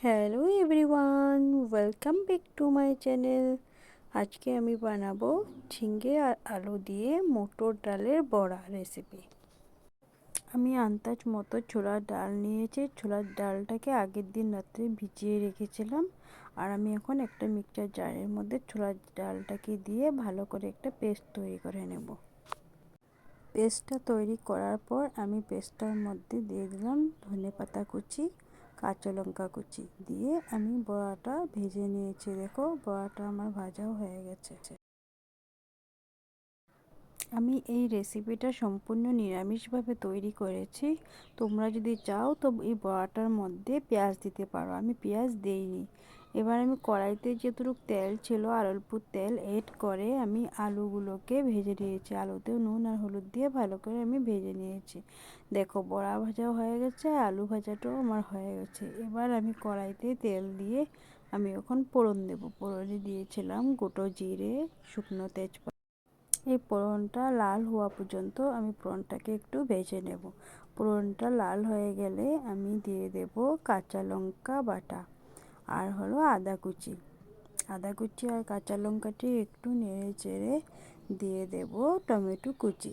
Hello everyone welcome back to my channel আজকে আমি বানাবো ঝিঙ্গে আর আলু দিয়ে মটর ডালের বড়া রেসিপি আমি আন্দাজ মতো ছোলার ডাল নিয়েছি, ছোলার ডালটাকে আগের দিন রাত্রে ভিজিয়ে রেখেছিলাম। আর আমি এখন একটা মিক্সচার জারের মধ্যে ছোলার ডালটাকে দিয়ে ভালো করে একটা পেস্ট তৈরি করে নেব। পেস্টটা তৈরি করার পর আমি পেস্টটার মধ্যে দিয়ে দিলাম ধনে পাতা কুচি কাঁচা লঙ্কা কুচি দিয়ে আমি বড়াটা ভেজে নিয়েছি। দেখো, বড়াটা আমার ভাজাও হয়ে গেছে। আমি এই রেসিপিটা সম্পূর্ণ নিরামিষভাবে তৈরি করেছি। তোমরা যদি চাও তো এই বড়াটার মধ্যে পেঁয়াজ দিতে পারো। আমি পেঁয়াজ দেইনি। এবার আমি কড়াইতে যেটুকু তেল ছিল আর অল্প তেল এড করে আমি আলুগুলোকে ভেজে নিয়েছি। আলুতেও নুন আর হলুদ দিয়ে ভালো করে আমি ভেজে নিয়েছি। দেখো, বড়া ভাজাও হয়ে গেছে, আলু ভাজাটাও আমার হয়ে গেছে। এবার আমি কড়াইতে তেল দিয়ে আমি এখন পোড়ন দেবো। পোড়নে দিয়েছিলাম গোটো জিরে, শুকনো তেজপাতা। এই পোড়নটা লাল হওয়া পর্যন্ত আমি পোড়নটাকে একটু ভেজে নেব। পোড়নটা লাল হয়ে গেলে আমি দিয়ে দেব কাঁচা লঙ্কা বাটা। আর হলো আদা কুচি। আদা কুচি আর কাঁচা লঙ্কাটি একটু নেড়ে চেড়ে দিয়ে দেব টমেটো কুচি।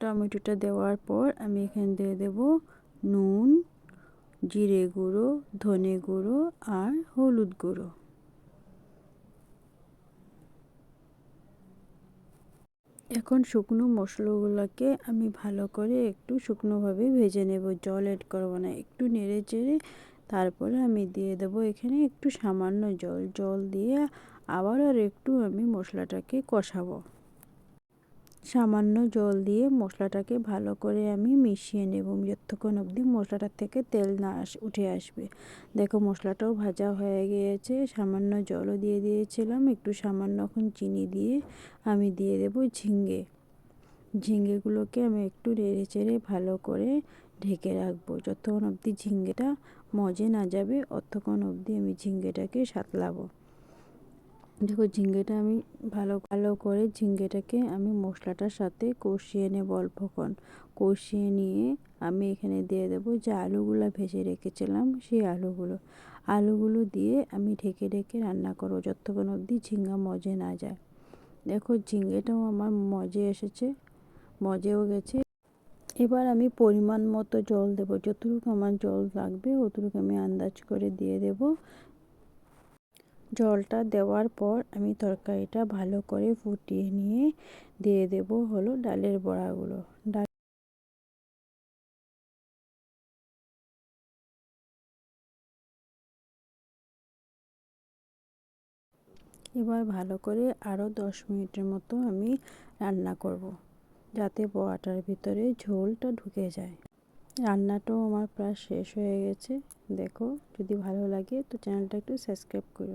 টমেটোটা দেওয়ার পর আমি এখানে দিয়ে দেব নুন জিরে গুঁড়ো, ধনে গুঁড়ো আর হলুদ গুঁড়ো। এখন শুকনো মশলাগুলোকে আমি ভালো করে একটু শুকনোভাবে ভেজে নেব, জল অ্যাড করব না। একটু নেড়ে চেড়ে তারপরে আমি দিয়ে দেবো এখানে একটু সামান্য জল। জল দিয়ে আবার আর একটু আমি মশলাটাকে কষাবো। সামান্য জল দিয়ে মশলাটাকে ভালো করে আমি মিশিয়ে নেব। যতক্ষণ অবধি মশলাটার থেকে তেল না আস, উঠে আসবে। দেখো মশলাটাও ভাজা হয়ে গিয়েছে। সামান্য জলও দিয়ে দিয়েছিলাম। একটু সামান্য এখন চিনি দিয়ে আমি দিয়ে দেব ঝিঙ্গে ঝিঙ্গেগুলোকে আমি একটু নেড়ে চেড়ে ভালো করে ঢেকে রাখব। যতক্ষণ অবধি ঝিঙ্গেটা মজে না যাবে, অতক্ষণ অবধি আমি ঝিঙ্গেটাকে সাতলাবো। দেখো ঝিঙ্গেটা আমি ভালো ভালো করে ঝিঙ্গেটাকে আমি মশলাটার সাথে কষিয়ে নেব অল্পক্ষণ। কষিয়ে নিয়ে আমি এখানে দিয়ে দেবো যে আলুগুলো ভেজে রেখেছিলাম সেই আলুগুলো। আলুগুলো দিয়ে আমি ঢেকে ঢেকে রান্না করব যতক্ষণ অবধি ঝিঙ্গা মজে না যায়। দেখো ঝিঙ্গেটাও আমার মজে এসেছে, মজেও গেছে। এবার আমি পরিমাণ মতো জল দেবো, যতটুকু আমার জল লাগবে অতটুকু আমি আন্দাজ করে দিয়ে দেব। জলটা দেওয়ার পর আমি তরকারিটা ভালো করে ফুটিয়ে নিয়ে দিয়ে দেব হলো ডালের বড়াগুলো। ডাল এবার ভালো করে আরও দশ মিনিটের মতো আমি রান্না করব। যাতে বড়াটার ভিতরে ঝোলটা ঢুকে যায়। রান্নাটাও আমার প্রায় শেষ হয়ে গেছে। দেখো যদি ভালো লাগে তো চ্যানেলটা একটু সাবস্ক্রাইব করো।